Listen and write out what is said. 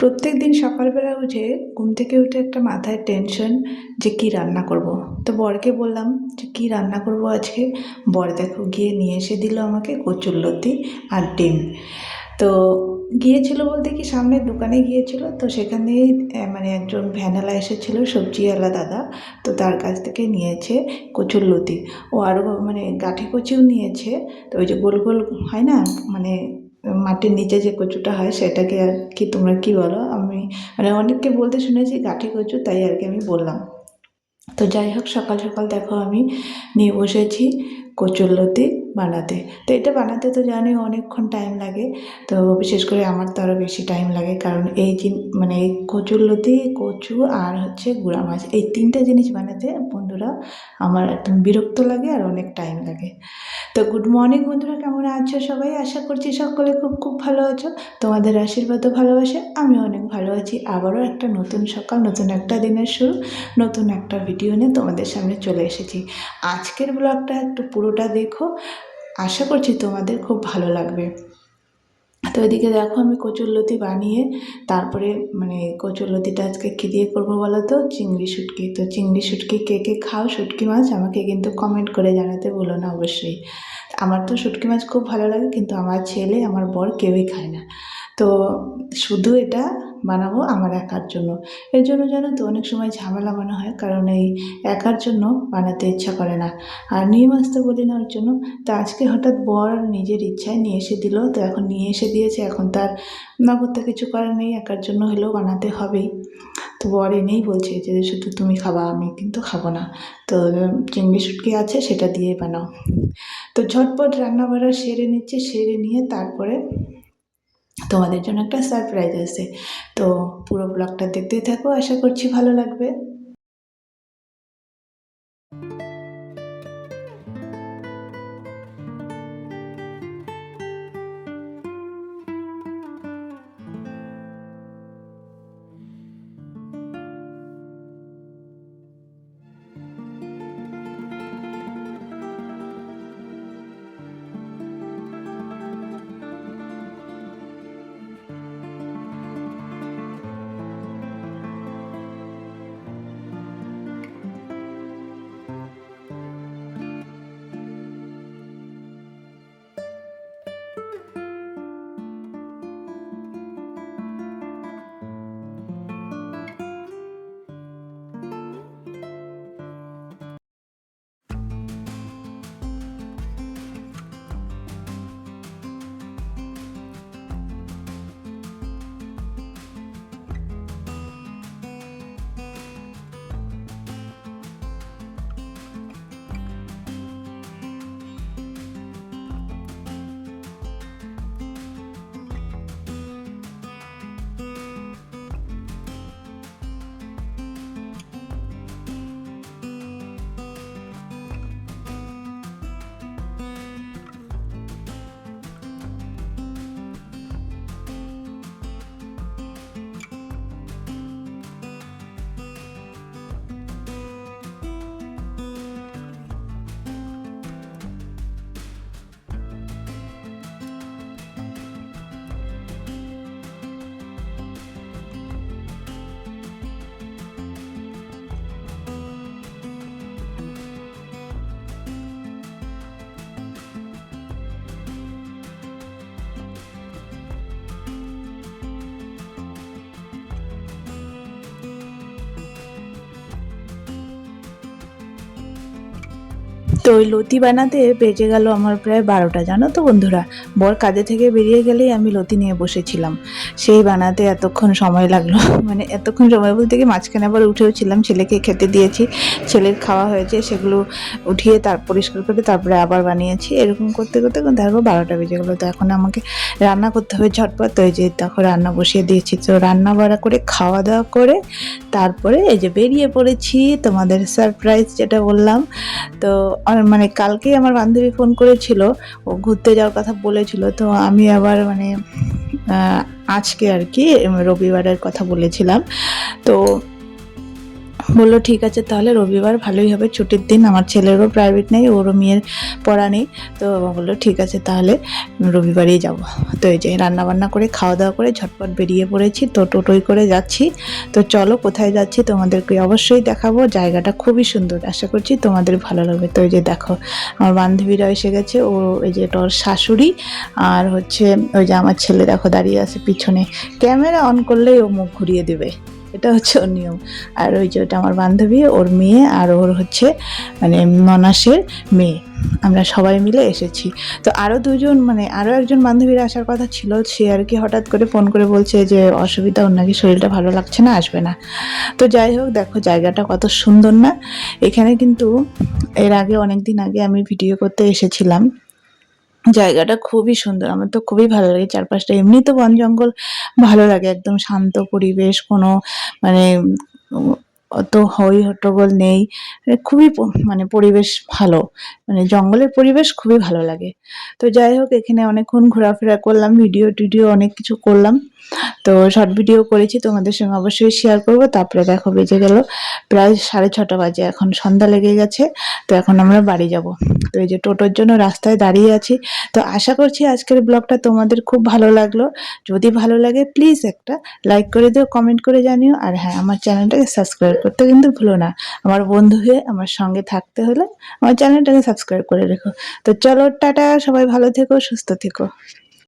প্রত্যেক দিন সকালবেলা উঠে ঘুম থেকে উঠে একটা মাথায় টেনশন যে কি রান্না করব। তো বরকে বললাম যে কি রান্না করব আজকে? বর দেখো গিয়ে নিয়ে এসে দিল আমাকে কচুরলতি আর ডিম। তো গিয়েছিল বলতে কি সামনের দোকানে গিয়েছিল, তো সেখানে মানে একজন ভ্যানালা এসেছিল, সবজিওয়ালা দাদা, তো তার কাছ থেকে নিয়েছে কচুরলতি ও আরও মানে গাঠি কচিও নিয়েছে, তো ওই যে গোল গোল হয় না মানে মাটির নিচে যে কচুটা হয় সেটাকে আর কি, তোমরা কি বলো? আমি মানে অনেককে বলতে শুনেছি গাঠি কচু, তাই আর কি আমি বললাম। তো যাই হোক, সকাল সকাল দেখো আমি নিয়ে বসেছি কচুরলতি বানাতে। তো এটা বানাতে তো জানি অনেকক্ষণ টাইম লাগে। তো বিশেষ করে আমার তো আরও বেশি টাইম লাগে। কারণ এই জিন মানে এই কচুরলতি কচু আর হচ্ছে গুঁড়া মাছ, এই তিনটে জিনিস বানাতে বন্ধুরা আমার একদম বিরক্ত লাগে আর অনেক টাইম লাগে। তো গুড মর্নিং বন্ধুরা, কেমন আছো সবাই? আশা করছি সকলে খুব খুব ভালো আছো। তোমাদের আশীর্বাদ ও ভালোবাসে আমি অনেক ভালো আছি। আবারও একটা নতুন সকাল, নতুন একটা দিনের শুরু, নতুন একটা ভিডিও নিয়ে তোমাদের সামনে চলে এসেছি। আজকের ব্লগটা একটু পুরোটা দেখো। আশা করছি তোমাদের খুব ভালো লাগবে। তো এদিকে দেখো আমি কচুরলতি বানিয়ে তারপরে মানে কচুরলতিটা আজকে কী দিয়ে করব বলো তো? চিংড়ি শুটকি। তো চিংড়ি শুটকি কে কে খাও? শুটকি মাছ আমাকে কিন্তু কমেন্ট করে জানাতে বলো না অবশ্যই। আমার তো শুটকি মাছ খুব ভালো লাগে কিন্তু আমার ছেলে, আমার বর কেউই খায় না। তো শুধু এটা বানাবো আমার একার জন্য। এর জন্য জানো তো অনেক সময় ঝামেলা মনে হয়, কারণ এই একার জন্য বানাতে ইচ্ছা করে না। আর নিয়ে আসতে বলি না ওর জন্য। তো আজকে হঠাৎ বর নিজের ইচ্ছায় নিয়ে এসে দিল, তো এখন নিয়ে এসে দিয়েছে। এখন তার নগদ তো কিছু করার নেই, একার জন্য হলেও বানাতে হবেই। তো বর এনেই বলছে যে, শুধু তুমি খাবা, আমি কিন্তু খাব না। তো চিংড়ি শুটকি আছে, সেটা দিয়ে বানাও। তো ঝটপট রান্না বাড়া সেরে নিচ্ছে, সেরে নিয়ে তারপরে তোমাদের জন্য একটা সারপ্রাইজ আছে। তো পুরো ব্লগটা দেখতেই থাকো আশা করছি ভালো লাগবে। তো ওই লতি বানাতে বেজে গেল আমার প্রায় বারোটা, জানো তো বন্ধুরা? বর কাজে থেকে বেরিয়ে গেলেই আমি লতি নিয়ে বসেছিলাম। সেই বানাতে এতক্ষণ সময় লাগল। মানে এতক্ষণ সময় বলতে কি মাঝখানে আবার উঠেও ছিলাম, ছেলেকে খেতে দিয়েছি, ছেলের খাওয়া হয়েছে, সেগুলো উঠিয়ে তার পরিষ্কার করে তারপরে আবার বানিয়েছি। এরকম করতে করতে দেখো বারোটা বেজে গেলো। তো এখন আমাকে রান্না করতে হবে ঝটপট। তো এই যে তখন রান্না বসিয়ে দিয়েছি। তো রান্না বাড়া করে, খাওয়া দাওয়া করে তারপরে এই যে বেরিয়ে পড়েছি তোমাদের সারপ্রাইজ যেটা বললাম। তো আর মানে কালকেই আমার বান্ধবী ফোন করেছিল, ও ঘুরতে যাওয়ার কথা বলেছিল, তো আমি আবার মানে আজকে আর কি, রবিবারের কথা বলেছিলাম। তো বলল, ঠিক আছে তাহলে রবিবার ভালোই হবে, ছুটির দিন। আমার ছেলেরও প্রাইভেট নেই, ওরও মেয়ের পড়া নেই। তো বলল, ঠিক আছে তাহলে রবিবারেই যাব। তো এই যে রান্না বান্না করে খাওয়া দাওয়া করে ঝটপট বেরিয়ে পড়েছি, তো টোটোই করে যাচ্ছি। তো চলো কোথায় যাচ্ছি তোমাদেরকে অবশ্যই দেখাবো, জায়গাটা খুবই সুন্দর, আশা করছি তোমাদের ভালো লাগবে। তো এই যে দেখো, আমার বান্ধবীরা এসে গেছে, ও এই যে ওর শাশুড়ি, আর হচ্ছে ওই যে আমার ছেলে দেখো দাঁড়িয়ে আছে পিছনে। ক্যামেরা অন করলেই ও মুখ ঘুরিয়ে দেবে। এটা হচ্ছে ওর নিয়ম। আর ওই যে ওটা আমার বান্ধবী, ওর মেয়ে আর ওর হচ্ছে মানে মনাসের মেয়ে। আমরা সবাই মিলে এসেছি। তো আরও দুজন মানে আরও একজন বান্ধবীর আসার কথা ছিল, সে আর কি হঠাৎ করে ফোন করে বলছে যে, অসুবিধা, ওর নাকি শরীরটা ভালো লাগছে না, আসবে না। তো যাই হোক, দেখো জায়গাটা কত সুন্দর না। এখানে কিন্তু এর আগে অনেক দিন আগে আমি ভিডিও করতে এসেছিলাম। জায়গাটা খুবই সুন্দর। আমার তো খুবই ভালো লাগে চারপাশটা। এমনি তো বন জঙ্গল ভালো লাগে, একদম শান্ত পরিবেশ, কোনো মানে অত হই হট্টগোল নেই। মানে খুবই মানে পরিবেশ ভালো। মানে জঙ্গলের পরিবেশ খুবই ভালো লাগে। তো যাই হোক, এখানে অনেকক্ষণ ঘোরাফেরা করলাম, ভিডিও টিডিও অনেক কিছু করলাম। তো শর্ট ভিডিও করেছি, তোমাদের সঙ্গে অবশ্যই শেয়ার করব। তারপরে দেখো, বেজে গেল। প্রায় সাড়ে ছটা বাজে, এখন সন্ধ্যা লেগে গেছে। তো এখন আমরা বাড়ি যাব। তো এই যে টোটোর জন্য রাস্তায় দাঁড়িয়ে আছি। তো আশা করছি আজকের ব্লগটা তোমাদের খুব ভালো লাগল। যদি ভালো লাগে প্লিজ একটা লাইক করে দিও কমেন্ট করে জানিও। আর হ্যাঁ আমার চ্যানেলটাকে সাবস্ক্রাইব করতে কিন্তু ভুলো না। আমার বন্ধু হয়ে আমার সঙ্গে থাকতে হলে আমার চ্যানেলটাকে সাবস্ক্রাইব করে রেখো। তো চলো, টাটা, সবাই ভালো থেকো, সুস্থ থেকো।